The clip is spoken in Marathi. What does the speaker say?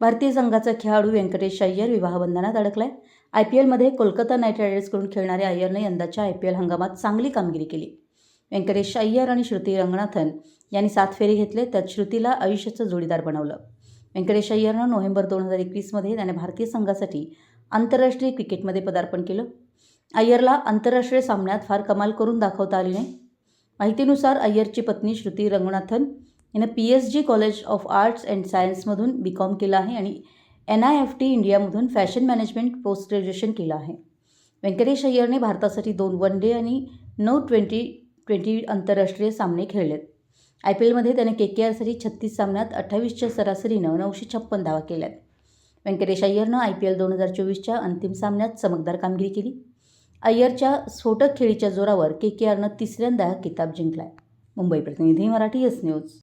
भारतीय संघाचा खेळाडू व्यंकटेश अय्यर विवाहबंधनात अडकलाय. आय पी एलमध्ये कोलकाता नाईट रायडर्सकडून खेळणाऱ्या अय्यरने यंदाच्या आय पी एल हंगामात चांगली कामगिरी केली. व्यंकटेश अय्यर आणि श्रुती रंगनाथन यांनी सात फेरी घेतले त्यात श्रुतीला आयुष्याचं जोडीदार बनवलं. व्यंकटेश अय्यरनं नोव्हेंबर दोन हजार एकवीसमध्ये त्याने भारतीय संघासाठी आंतरराष्ट्रीय क्रिकेटमध्ये पदार्पण केलं. अय्यरला आंतरराष्ट्रीय सामन्यात फार कमाल करून दाखवता आली नाही. माहितीनुसार अय्यरची पत्नी श्रुती रंगनाथन यानं P S G college of arts and सायन्समधून B com केलं आहे आणि एन आय एफ टी इंडियामधून फॅशन मॅनेजमेंट पोस्ट ग्रॅज्युएशन केलं आहे. व्यंकटेश अय्यरने भारतासाठी दोन वन डे आणि नऊ ट्वेंटी ट्वेंटी आंतरराष्ट्रीय सामने खेळलेत. आय पी एलमध्ये त्याने के के आरसाठी छत्तीस सामन्यात अठ्ठावीसच्या सरासरीनं नऊशे छप्पन धावा केल्यात. व्यंकटेश अय्यरनं आय पी एल दोन हजार चोवीसच्या अंतिम सामन्यात चमकदार कामगिरी केली. अय्यरच्या स्फोटक खेळीच्या जोरावर के के आरनं तिसऱ्यांदा किताब जिंकलाय. मुंबई प्रतिनिधी मराठी एस न्यूज